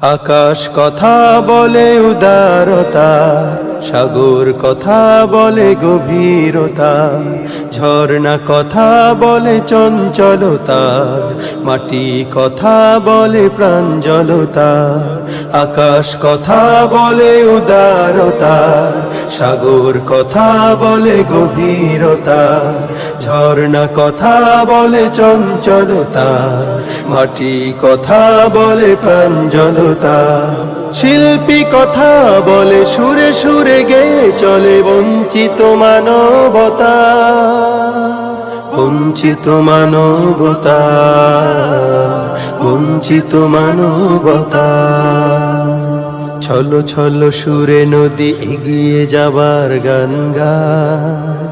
আকাশ কথা বলে উদারতা। সাগর কথা বলে গভীরতা, ঝর্ণা কথা বলে চঞ্চলতা, মাটি কথা বলে প্রাঞ্জলতা, আকাশ কথা বলে উদারতা, সাগর কথা বলে গভীরতা, ঝর্ণা কথা বলে চঞ্চলতা, মাটি কথা বলে প্রাঞ্জলতা। শিল্পী কথা বলে, সুরে সুরে গে চলে বঞ্চিত মানবতা। বঞ্চিত মানবতা বঞ্চিত মানবতা। ছলো ছলো সুরে নদী এগিয়ে যাবার গান গায়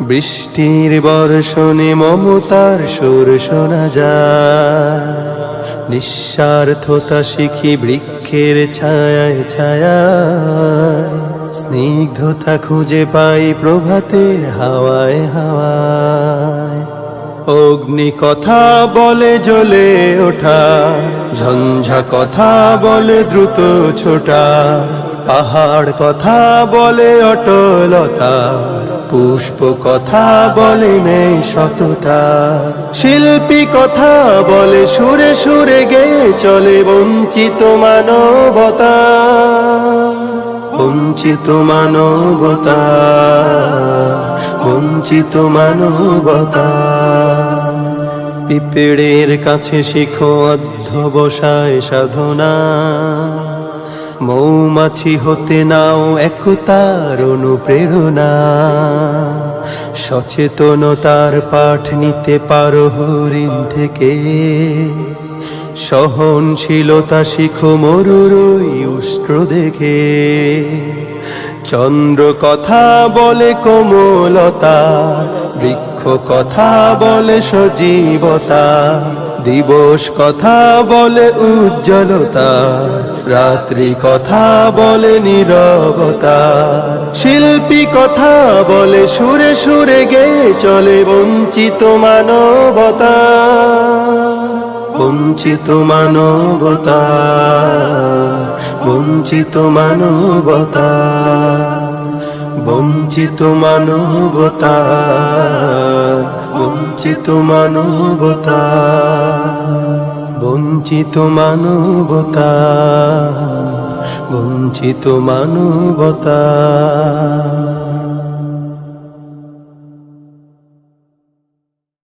বৃষ্টির বর্ষণে মমতার সুর শোনা যায়। নিঃস্বার্থতা শিখি বৃক্ষের ছায়ায় ছায়ায় স্নিগ্ধতা খুঁজে পাই প্রভাতের হাওয়ায় হাওয়ায়। অগ্নি কথা বলে জ্বলে ওঠা, ঝঞ্ঝা কথা বলে দ্রুত ছোটা, পাহাড় কথা বলে অটলতা। পুষ্প কথা বলে নেই সততা। শিল্পী কথা বলে, সুরে সুরে গে চলে বঞ্চিত মানবতা। বঞ্চিত মানবতা বঞ্চিত মানবতা। পিঁপড়ের কাছে শিখো অধ্যবসায় সাধনা। মৌমাছি হতে নাও, একতার অনুপ্রেরণা। সচেতনতার পাঠ নিতে পারো হরিণ থেকে। সহনশীলতা শিখো মরুরই উষ্ট্র দেখে। চন্দ্র কথা বলে কোমলতা বৃক্ষ কথা বলে সজীবতা দিবস কথা বলে উজ্জ্বলতা। রাত্রি কথা বলে নীরবতা। শিল্পী কথা বলে সুরে সুরে গে চলে বঞ্চিত মানবতা। বঞ্চিত মানবতা। বঞ্চিত মানবতা। বঞ্চিত মানবতা। বঞ্চিত মানবতা। বঞ্চিত মানবতা বঞ্চিত মানবতা।